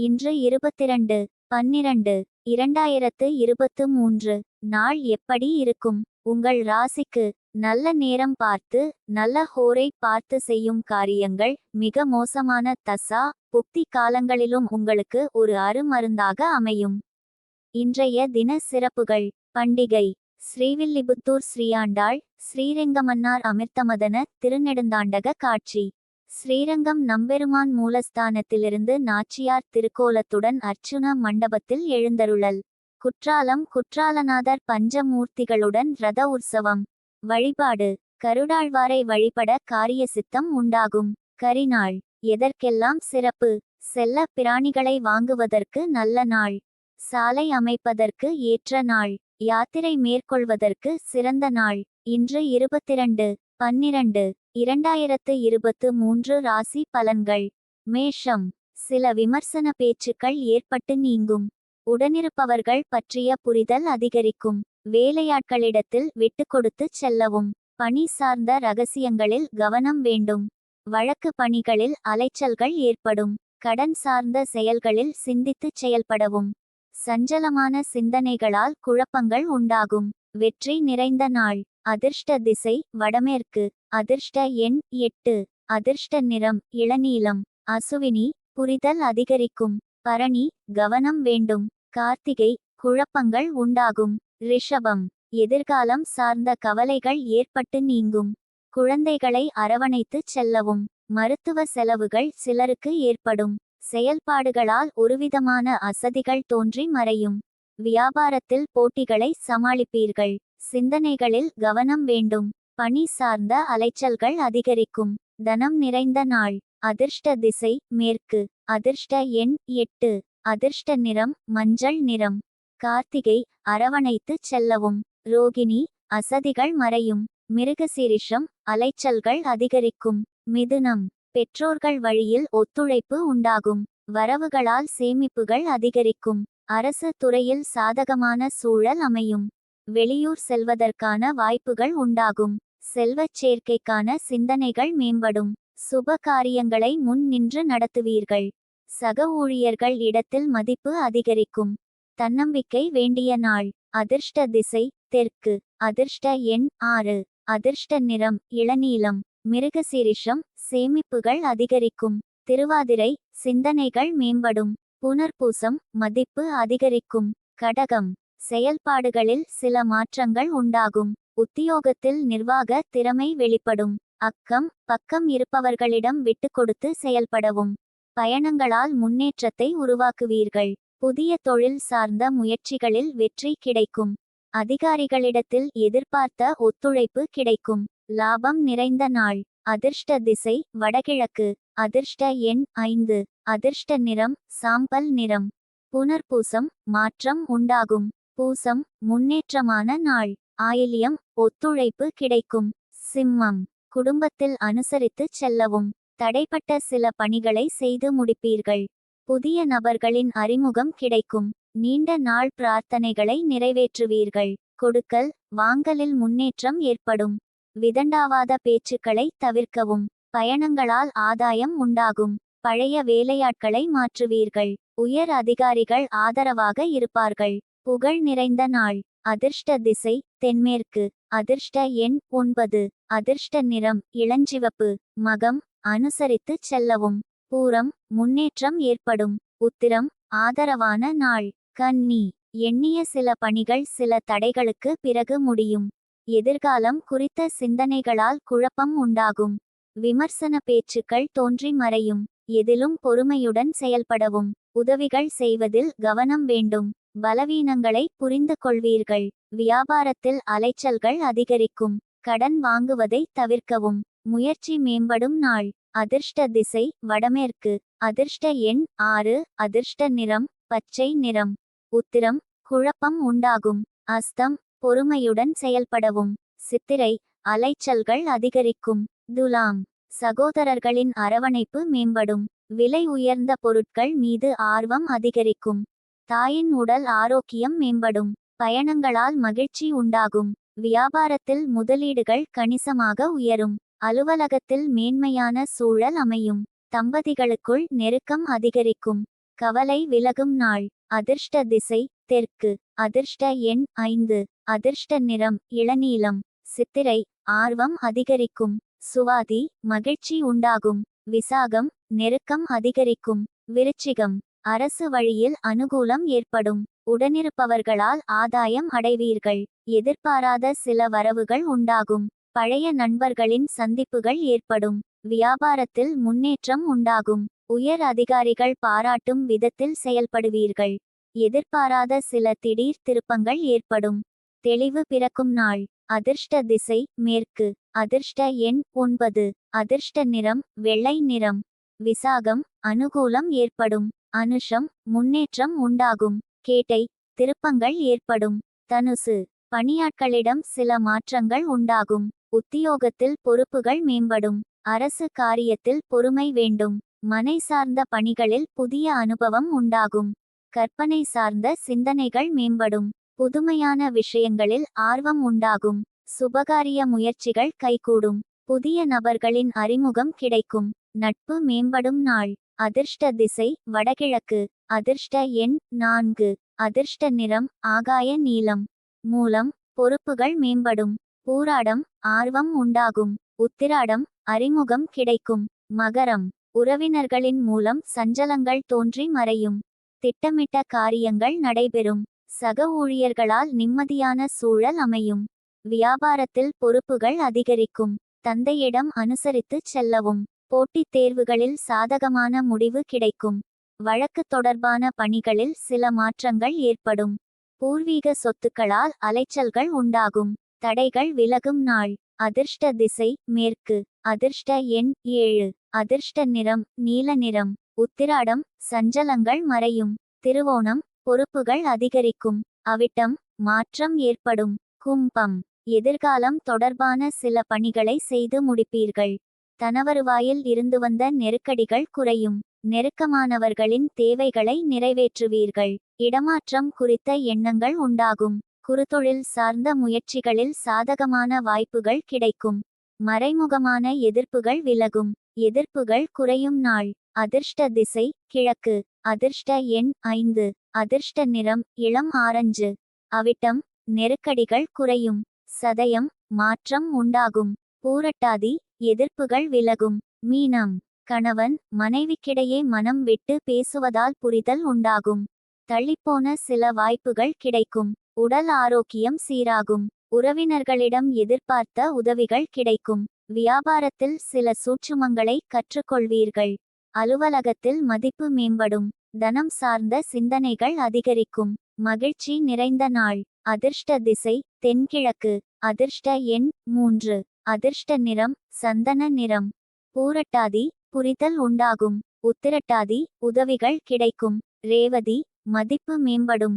இன்று இருபத்திரண்டு பன்னிரண்டு இரண்டாயிரத்து இருபத்து மூன்று. நாள் எப்படி இருக்கும்? உங்கள் ராசிக்கு நல்ல நேரம் பார்த்து நல்ல ஹோரை பார்த்து செய்யும் காரியங்கள் மிக மோசமான தசா புக்தி காலங்களிலும் உங்களுக்கு ஒரு அருமருந்தாக அமையும். இன்றைய தின சிறப்புகள். பண்டிகை. ஸ்ரீவில்லிபுத்தூர் ஸ்ரீயாண்டாள் ஸ்ரீரெங்கமன்னார் அமிர்தமதன திருநெடுந்தாண்டக காட்சி. ஸ்ரீரங்கம் நம்பெருமான் மூலஸ்தானத்திலிருந்து நாச்சியார் திருக்கோலத்துடன் அர்ச்சுனா மண்டபத்தில் எழுந்தருளல். குற்றாலம் குற்றாலநாதர் பஞ்சமூர்த்திகளுடன் ரத உற்சவம். வழிபாடு. கருடாழ்வாரை வழிபட காரிய சித்தம் உண்டாகும். கரிநாள். எதற்கெல்லாம் சிறப்பு? செல்ல பிராணிகளை வாங்குவதற்கு நல்ல நாள். சாலை அமைப்பதற்கு ஏற்ற நாள். யாத்திரை மேற்கொள்வதற்கு சிறந்த நாள். இன்று இருபத்திரண்டு பன்னிரண்டு. இரண்டாயிரத்து இருபத்து மூன்று ராசி பலன்கள். மேஷம். சில விமர்சன பேச்சுக்கள் ஏற்பட்டு நீங்கும். உடனிருப்பவர்கள் பற்றிய புரிதல் அதிகரிக்கும். வேலையாட்களிடத்தில் விட்டு கொடுத்து செல்லவும். பணி சார்ந்த ரகசியங்களில் கவனம் வேண்டும். வழக்கு பணிகளில் அலைச்சல்கள் ஏற்படும். கடன் சார்ந்த செயல்களில் சிந்தித்துச் செயல்படவும். சஞ்சலமான சிந்தனைகளால் குழப்பங்கள் உண்டாகும். வெற்றி நிறைந்த நாள். அதிர்ஷ்ட திசை வடமேற்கு. அதிர்ஷ்ட எண் எட்டு. அதிர்ஷ்ட நிறம் இளநீலம். அசுவினி புரிதல் அதிகரிக்கும். பரணி கவனம் வேண்டும். கார்த்திகை குழப்பங்கள் உண்டாகும். ரிஷபம் எதிர்காலம் சார்ந்த கவலைகள் ஏற்பட்டு நீங்கும். குழந்தைகளை அரவணைத்துச் செல்லவும். மருத்துவ செலவுகள் சிலருக்கு ஏற்படும். செயல்பாடுகளால் ஒருவிதமான அசதிகள் தோன்றி மறையும். வியாபாரத்தில் போட்டிகளை சமாளிப்பீர்கள். சிந்தனைகளில் கவனம் வேண்டும். பணி சார்ந்த அலைச்சல்கள் அதிகரிக்கும். தனம் நிறைந்த நாள். அதிர்ஷ்ட திசை. மேற்கு. அதிர்ஷ்ட எண் எட்டு. அதிர்ஷ்ட நிறம். மஞ்சள் நிறம். கார்த்திகை. அரவணைத்து செல்லவும். ரோகிணி. அசதிகள் மறையும். மிருகசீரிஷம். அலைச்சல்கள் அதிகரிக்கும். மிதுனம். பெற்றோர்கள் வழியில் ஒத்துழைப்பு உண்டாகும். வரவுகளால் சேமிப்புகள் அதிகரிக்கும். அரசு துறையில் சாதகமான சூழல் அமையும். வெளியூர் செல்வதற்கான வாய்ப்புகள் உண்டாகும். செல்வச் சேர்க்கைக்கான சிந்தனைகள் மேம்படும். சுப காரியங்களை முன் நின்று நடத்துவீர்கள். சக ஊழியர்கள் இடத்தில் மதிப்பு அதிகரிக்கும். தன்னம்பிக்கை வேண்டிய நாள். அதிர்ஷ்ட திசை தெற்கு. அதிர்ஷ்ட எண் ஆறு. அதிர்ஷ்ட நிறம் இளநீலம். மிருகசீரிஷம் சேமிப்புகள் அதிகரிக்கும். திருவாதிரை சிந்தனைகள் மேம்படும். புனர்பூசம் மதிப்பு அதிகரிக்கும். கடகம். செயல்பாடுகளில் சில மாற்றங்கள் உண்டாகும். உத்தியோகத்தில் நிர்வாக திறமை வெளிப்படும். அக்கம் பக்கம் இருப்பவர்களிடம் விட்டு கொடுத்து செயல்படவும். பயணங்களால் முன்னேற்றத்தை உருவாக்குவீர்கள். புதிய தொழில் சார்ந்த முயற்சிகளில் வெற்றி கிடைக்கும். அதிகாரிகளிடத்தில் எதிர்பார்த்த ஒத்துழைப்பு கிடைக்கும். லாபம் நிறைந்த நாள். அதிர்ஷ்ட திசை வடகிழக்கு. அதிர்ஷ்ட எண் ஐந்து. அதிர்ஷ்ட நிறம் சாம்பல் நிறம். புனர்பூசம் மாற்றம் உண்டாகும். பூசம் முன்னேற்றமான நாள். ஆயில்யம் ஒத்துழைப்பு கிடைக்கும். சிம்மம். குடும்பத்தில் அனுசரித்து செல்லவும். தடைப்பட்ட சில பணிகளை செய்து முடிப்பீர்கள். புதிய நபர்களின் அறிமுகம் கிடைக்கும். நீண்ட நாள் பிரார்த்தனைகளை நிறைவேற்றுவீர்கள். கொடுக்கல் வாங்கலில் முன்னேற்றம் ஏற்படும். விதண்டாவாத பேச்சுக்களை தவிர்க்கவும். பயணங்களால் ஆதாயம் உண்டாகும். பழைய வேலையாட்களை மாற்றுவீர்கள். உயர் அதிகாரிகள் ஆதரவாக இருப்பார்கள். புகழ் நிறைந்த நாள். அதிர்ஷ்ட திசை தென்மேற்கு அதிர்ஷ்ட எண் ஒன்பது அதிர்ஷ்ட நிறம் இளஞ்சிவப்பு மகம் அனுசரித்து செல்லவும் பூரம் முன்னேற்றம் ஏற்படும் உத்திரம் ஆதரவான நாள் கன்னி எண்ணிய சில பணிகள் சில தடைகளுக்கு பிறகு முடியும் எதிர்காலம் குறித்த சிந்தனைகளால் குழப்பம் உண்டாகும் விமர்சன பேச்சுக்கள் தோன்றி மறையும் எதிலும் பொறுமையுடன் செயல்படவும் உதவிகள் செய்வதில் கவனம் வேண்டும். பலவீனங்களை புரிந்து கொள்வீர்கள் வியாபாரத்தில் அலைச்சல்கள் அதிகரிக்கும். கடன் வாங்குவதை தவிர்க்கவும். முயற்சி மேம்படும் நாள். அதிர்ஷ்ட திசை வடமேற்கு. அதிர்ஷ்ட எண் ஆறு. அதிர்ஷ்ட நிறம் பச்சை நிறம். உத்திரம் குழப்பம் உண்டாகும். அஸ்தம் பொறுமையுடன் செயல்படவும். சித்திரை அலைச்சல்கள் அதிகரிக்கும். துலாம் சகோதரர்களின் அரவணைப்பு மேம்படும். விலை உயர்ந்த பொருட்கள் மீது ஆர்வம் அதிகரிக்கும். தாயின் உடல் ஆரோக்கியம் மேம்படும். பயணங்களால் மகிழ்ச்சி உண்டாகும். வியாபாரத்தில் முதலீடுகள் கணிசமாக உயரும். அலுவலகத்தில் மேன்மையான சூழல் அமையும். தம்பதிகளுக்குள் நெருக்கம் அதிகரிக்கும். கவலை விலகும் நாள். அதிர்ஷ்ட திசை தெற்கு. அதிர்ஷ்ட எண் ஐந்து. அதிர்ஷ்ட நிறம் இளநீலம். சித்திரை ஆர்வம் அதிகரிக்கும். சுவாதி மகிழ்ச்சி உண்டாகும். விசாகம் நெருக்கம் அதிகரிக்கும். விருச்சிகம் அரசு வழியில் அனுகூலம் ஏற்படும். உடனிருப்பவர்களால் ஆதாயம் அடைவீர்கள். எதிர்பாராத சில வரவுகள் உண்டாகும். பழைய நண்பர்களின் சந்திப்புகள் ஏற்படும். வியாபாரத்தில் முன்னேற்றம் உண்டாகும். உயர் அதிகாரிகள் பாராட்டும் விதத்தில் செயல்படுவீர்கள். எதிர்பாராத சில திடீர் திருப்பங்கள் ஏற்படும். தெளிவு பிறக்கும் நாள். அதிர்ஷ்ட திசை மேற்கு. அதிர்ஷ்ட எண் ஒன்பது. அதிர்ஷ்ட நிறம் வெள்ளை நிறம். விசாகம் அனுகூலம் ஏற்படும். அனுஷம் முன்னேற்றம் உண்டாகும். கேட்டை திருப்பங்கள் ஏற்படும். தனுசு பணியாட்களிடம் சில மாற்றங்கள் உண்டாகும். உத்தியோகத்தில் பொறுப்புகள் மேம்படும். அரசு காரியத்தில் பொறுமை வேண்டும். மனை சார்ந்த பணிகளில் புதிய அனுபவம் உண்டாகும். கற்பனை சார்ந்த சிந்தனைகள் மேம்படும். புதுமையான விஷயங்களில் ஆர்வம் உண்டாகும். சுபகாரிய முயற்சிகள் கைகூடும். புதிய நபர்களின் அறிமுகம் கிடைக்கும். நட்பு மேம்படும் நாள். அதிர்ஷ்ட திசை வடகிழக்கு. அதிர்ஷ்ட எண் நான்கு. அதிர்ஷ்ட நிறம் ஆகாய நீலம் மூலம் பொறுப்புகள் மேம்படும். பூராடம் ஆர்வம் உண்டாகும். உத்திராடம் அறிமுகம் கிடைக்கும். மகரம் உறவினர்களின் மூலம் சஞ்சலங்கள் தோன்றி மறையும். திட்டமிட்ட காரியங்கள் நடைபெறும். சக ஊழியர்களால் நிம்மதியான சூழல் அமையும். வியாபாரத்தில் பொறுப்புகள் அதிகரிக்கும். தந்தையிடம் அனுசரித்துச் செல்லவும். போட்டித் தேர்வுகளில் சாதகமான முடிவு கிடைக்கும். வழக்கு தொடர்பான பணிகளில் சில மாற்றங்கள் ஏற்படும். பூர்வீக சொத்துக்களால் அலைச்சல்கள் உண்டாகும். தடைகள் விலகும் நாள். அதிர்ஷ்ட திசை மேற்கு. அதிர்ஷ்ட எண் ஏழு. அதிர்ஷ்ட நிறம் நீல நிறம். உத்திராடம் சஞ்சலங்கள் மறையும். திருவோணம் பொறுப்புகள் அதிகரிக்கும். அவிட்டம் மாற்றம் ஏற்படும். கும்பம் எதிர்காலம் தொடர்பான சில பணிகளை செய்து முடிப்பீர்கள். தனவருவாயில் இருந்து வந்த நெருக்கடிகள் குறையும். நெருக்கமானவர்களின் தேவைகளை நிறைவேற்றுவீர்கள். இடமாற்றம் குறித்த எண்ணங்கள் உண்டாகும். குறுதொழில் சார்ந்த முயற்சிகளில் சாதகமான வாய்ப்புகள் கிடைக்கும். மறைமுகமான எதிர்ப்புகள் விலகும். எதிர்ப்புகள் குறையும் நாள். அதிர்ஷ்ட திசை கிழக்கு. அதிர்ஷ்ட எண் ஐந்து. அதிர்ஷ்ட நிறம் இளம் ஆரஞ்சு. அவிட்டம் நெருக்கடிகள் குறையும். சதயம் மாற்றம் உண்டாகும். பூரட்டாதி எதிர்ப்புகள் விலகும். மீனம் கணவன் மனைவிக்கிடையே மனம் விட்டு பேசுவதால் புரிதல் உண்டாகும். தள்ளிப்போன சில வாய்ப்புகள் கிடைக்கும். உடல் ஆரோக்கியம் சீராகும். உறவினர்களிடம் எதிர்பார்த்த உதவிகள் கிடைக்கும். வியாபாரத்தில் சில சூட்சுமங்களை கற்றுக்கொள்வீர்கள். அலுவலகத்தில் மதிப்பு மேம்படும். தனம் சார்ந்த சிந்தனைகள் அதிகரிக்கும். மகிழ்ச்சி நிறைந்த நாள். அதிர்ஷ்ட திசை தென்கிழக்கு. அதிர்ஷ்ட எண் மூன்று. அதிர்ஷ்ட நிறம் சந்தன நிறம். பூரட்டாதி புரிதல் உண்டாகும். உத்திரட்டாதி உதவிகள் கிடைக்கும். ரேவதி மதிப்பு மேம்படும்.